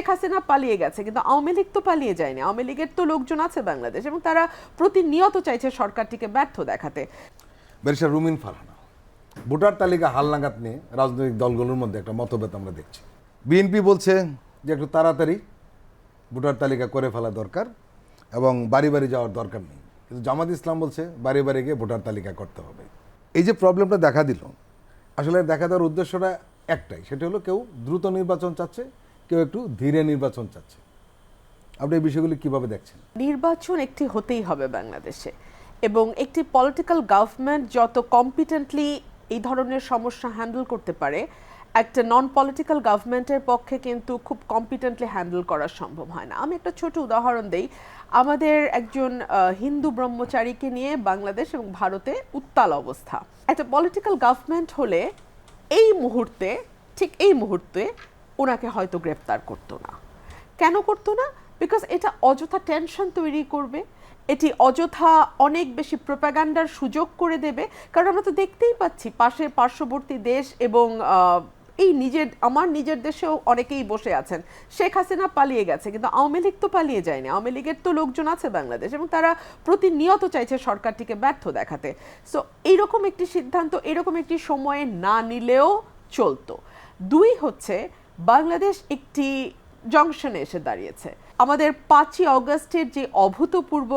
শেখ হাসিনা পালিয়ে গেছে, কিন্তু আওয়ামী লীগ তো পালিয়ে যায়নি। আওয়ামী লীগের তো লোকজন আছে বাংলাদেশ এবং তারা প্রতিনিয়ত চাইছে সরকারটিকে ব্যর্থ দেখাতে। রুমিন ফারহানা, ভোটার তালিকা হালনাগাদ নিয়ে রাজনৈতিক দলগুলোর মধ্যে একটা মতভেদ আমরা দেখছি। বিএনপি বলছে যে একটু তাড়াতাড়ি ভোটার তালিকা করে ফেলা দরকার এবং বাড়ি বাড়ি যাওয়ার দরকার নেই। কিন্তু জামাত ইসলাম বলছে বাড়ি বাড়ি গিয়ে ভোটার তালিকা করতে হবে। এই যে প্রবলেমটা দেখা দিল, আসলে দেখা দেওয়ার উদ্দেশ্যটা একটাই, সেটা হলো কেউ দ্রুত নির্বাচন চাচ্ছে কেউ একটু ধীরে নির্বাচন চাচ্ছে। আপনি এই বিষয়গুলি কীভাবে দেখছেন? নির্বাচন একটি হতেই হবে বাংলাদেশে এবং একটি পলিটিক্যাল গভর্নমেন্ট যত কম্পিটেন্টলি এই ধরনের সমস্যা হ্যান্ডেল করতে পারে, একটা নন পলিটিক্যাল গভর্নমেন্টের পক্ষে কিন্তু খুব কম্পিটেন্টলি হ্যান্ডেল করা সম্ভব হয় না। আমি একটা ছোট উদাহরণ দেই। আমাদের একজন হিন্দু ব্রহ্মচারীকে নিয়ে বাংলাদেশ এবং ভারতে উত্তাল অবস্থা। একটা পলিটিক্যাল গভর্নমেন্ট হলে এই মুহূর্তে, ঠিক এই মুহূর্তে ওনাকে হয়তো গ্রেপ্তার করতো না। কেন করতো না? বিকজ এটা অযথা টেনশন তৈরি করবে। এটি অযথা অনেক বেশি প্রোপাগান্ডার সুযোগ করে দেবে। কারণ আমরা তো দেখতেই পাচ্ছি পাশে পার্শ্ববর্তী দেশ এবং এই নিজের, আমার নিজের দেশেও অনেকেই বসে আছেন। শেখ হাসিনা পালিয়ে গেছে, কিন্তু আওয়ামী লীগ তো পালিয়ে যায়নি। আওয়ামী লীগের তো লোকজন আছে বাংলাদেশ এবং তারা প্রতিনিয়ত চাইছে সরকারটিকে ব্যর্থ দেখাতে। সো এইরকম একটি সিদ্ধান্ত, এরকম একটি সময়ে না নিলেও চলতো। দুই হচ্ছে বাংলাদেশ একটি জংশনে এসে দাঁড়িয়েছে। আমাদের পাঁচই অগস্টের যে অভূতপূর্ব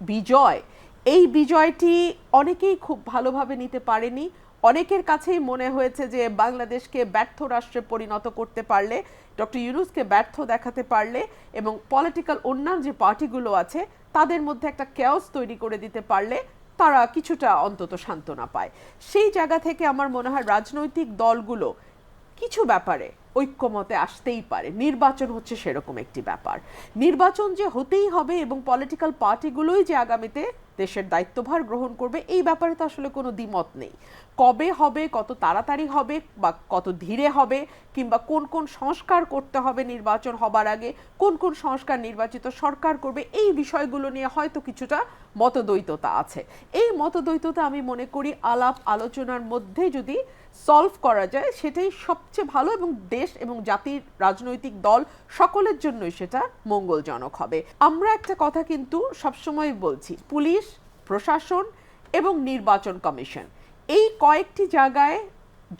বিজয়, এই বিজয়টি অনেকেই খুব ভালোভাবে নিতে পারেনি। অনেকের কাছেই মনে হয়েছে যে বাংলাদেশকে ব্যর্থ রাষ্ট্রে পরিণত করতে পারলে, ডক্টর ইউনুসকে ব্যর্থ দেখাতে পারলে এবং পলিটিক্যাল অন্যান্য যে পার্টিগুলো আছে, তাদের মধ্যে একটা কেওস তৈরি করে দিতে পারলে তারা কিছুটা অন্তত সান্ত্বনা পায়। সেই জায়গা থেকে আমার মনে হয় রাজনৈতিক দলগুলো কিছু ব্যাপারে ঐক্যমতে আসতেই পারে। নির্বাচন হচ্ছে সেরকম একটি ব্যাপার। নির্বাচন যে হতেই হবে এবং পলিটিক্যাল পার্টিগুলোই যে আগামীতে দেশের দায়িত্বভার গ্রহণ করবে, এই ব্যাপারে তো আসলে কোনো দ্বিমত নেই। কবে হবে, কত তাড়াতাড়ি হবে বা কত ধীরে হবে কিংবা কোন কোন সংস্কার করতে হবে নির্বাচন হবার আগে, কোন কোন সংস্কার নির্বাচিত সরকার করবে, এই বিষয়গুলো নিয়ে হয়তো কিছুটা মতদ্বৈততা আছে। এই মতদ্বৈততা আমি মনে করি আলাপ আলোচনার মধ্যে যদি সলভ করা যায়, সেটাই সবচেয়ে ভালো এবং দেশ এবং জাতির রাজনৈতিক দল সকলের জন্যই সেটা মঙ্গলজনক হবে। আমরা একটা কথা কিন্তু সবসময় বলছি, পুলিশ প্রশাসন এবং নির্বাচন কমিশন। এই কয়েকটি জায়গায়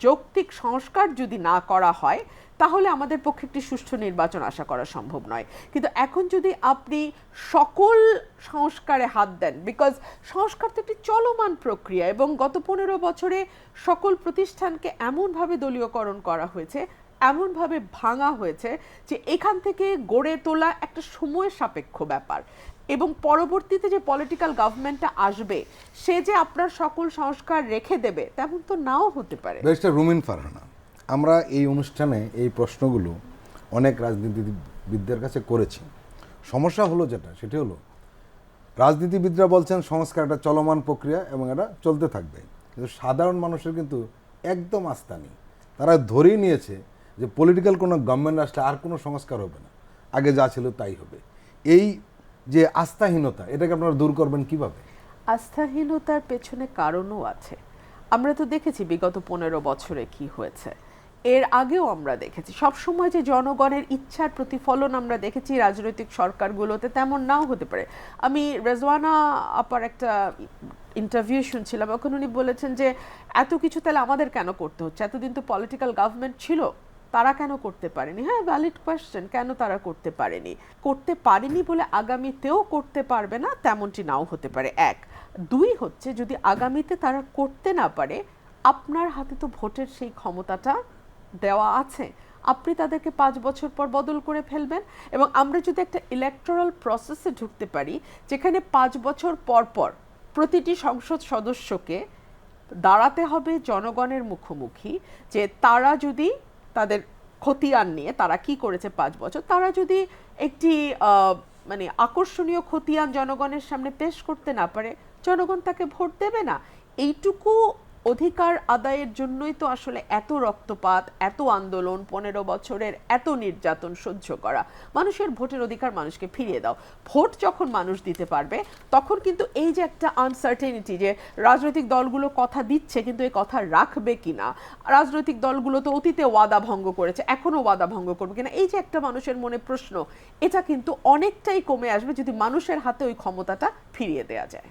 যৌক্তিক সংস্কার যদি না করা হয়, তাহলে আমাদের পক্ষে একটি সুষ্ঠু নির্বাচন আশা করা সম্ভব নয়। কিন্তু এখন যদি আপনি সকল সংস্কারে হাত দেন বিকজ সংস্কার তো একটি চলমান প্রক্রিয়া এবং গত পনেরো বছরে সকল প্রতিষ্ঠানকে এমনভাবে দলীয়করণ করা হয়েছে এমনভাবে ভাঙা হয়েছে যে এখান থেকে গড়ে তোলা একটা সময় সাপেক্ষ ব্যাপার। এবং পরবর্তীতে যে পলিটিক্যাল গভর্নমেন্টটা আসবে, সে যে আপনার সকল সংস্কার রেখে দেবে, তেমন তো নাও হতে পারে। ব্যারিস্টার রুমিন ফারহানা, আমরা এই অনুষ্ঠানে এই প্রশ্নগুলো অনেক রাজনীতিবিদদের কাছে করেছি। সমস্যা হলো যেটা, সেটি হলো রাজনীতিবিদরা বলছেন সংস্কার একটা চলমান প্রক্রিয়া এবং এটা চলতে থাকবে। কিন্তু সাধারণ মানুষের কিন্তু একদম আস্থা নেই। তারা ধরেই নিয়েছে যে পলিটিক্যাল কোনো গভর্নমেন্ট আসলে আর কোনো সংস্কার হবে না। আগে যা ছিল তাই হবে। এই যে আস্থাহীনতা, এটাকে আপনারা দূর করবেন কীভাবে? আস্থাহীনতার পেছনে কারণও আছে। আমরা তো দেখেছি বিগত পনেরো বছরে কি হয়েছে। এর আগেও আমরা দেখেছি। সবসময় যে জনগণের ইচ্ছার প্রতিফলন আমরা দেখেছি রাজনৈতিক সরকারগুলোতে, তেমন নাও হতে পারে। আমি রেজওয়ানা আপার একটা ইন্টারভিউ শুনছিলাম। এখন উনি বলেছেন যে, এত কিছু তাহলে আমাদের কেন করতে হচ্ছে? এতদিন তো পলিটিক্যাল গভর্নমেন্ট ছিল। তারা কেন করতে পারেনি? হ্যাঁ ভ্যালিড কোয়েশ্চেন কেন তারা করতে পারেনি? করতে পারেনি বলে আগামীতেও করতে পারবে না, তেমনটি নাও হতে পারে। এক। দুই হচ্ছে, যদি আগামীতে তারা করতে না পারে, আপনার হাতে তো ভোটের সেই ক্ষমতাটা দেওয়া আছে। আপনি তাদেরকে পাঁচ বছর পর বদল করে ফেলবেন এবং আমরা যদি একটা ইলেকটোরাল প্রসেসে ঢুকতে পারি, যেখানে পাঁচ বছর পর পর প্রতিটি সংসদ সদস্যকে দাঁড়াতে হবে জনগণের মুখোমুখি, যে তারা যদি তাদের খতিয়ান নিয়ে তারা কি করেছে পাঁচ বছর? তারা যদি একটি মানে আকর্ষণীয় খতিয়ান জনগণের সামনে পেশ করতে না পারে, জনগণ তাকে ভোট দেবে না। এইটুকু অধিকার আদায়ের জন্যই তো আসলে এত রক্তপাত, এত আন্দোলন, পনেরো বছরের এত নির্যাতন সহ্য করা। মানুষের ভোটের অধিকার মানুষকে ফিরিয়ে দাও। ভোট যখন মানুষ দিতে পারবে, তখন কিন্তু এই যে একটা আনসার্টেনিটি যে রাজনৈতিক দলগুলো কথা দিচ্ছে, কিন্তু এই কথা রাখবে কিনা? রাজনৈতিক দলগুলো তো অতীতে ওয়াদা ভঙ্গ করেছে, এখনও ওয়াদা ভঙ্গ করবে কিনা? এই যে একটা মানুষের মনে প্রশ্ন, এটা কিন্তু অনেকটাই কমে আসবে যদি মানুষের হাতে ওই ক্ষমতাটা ফিরিয়ে দেওয়া যায়।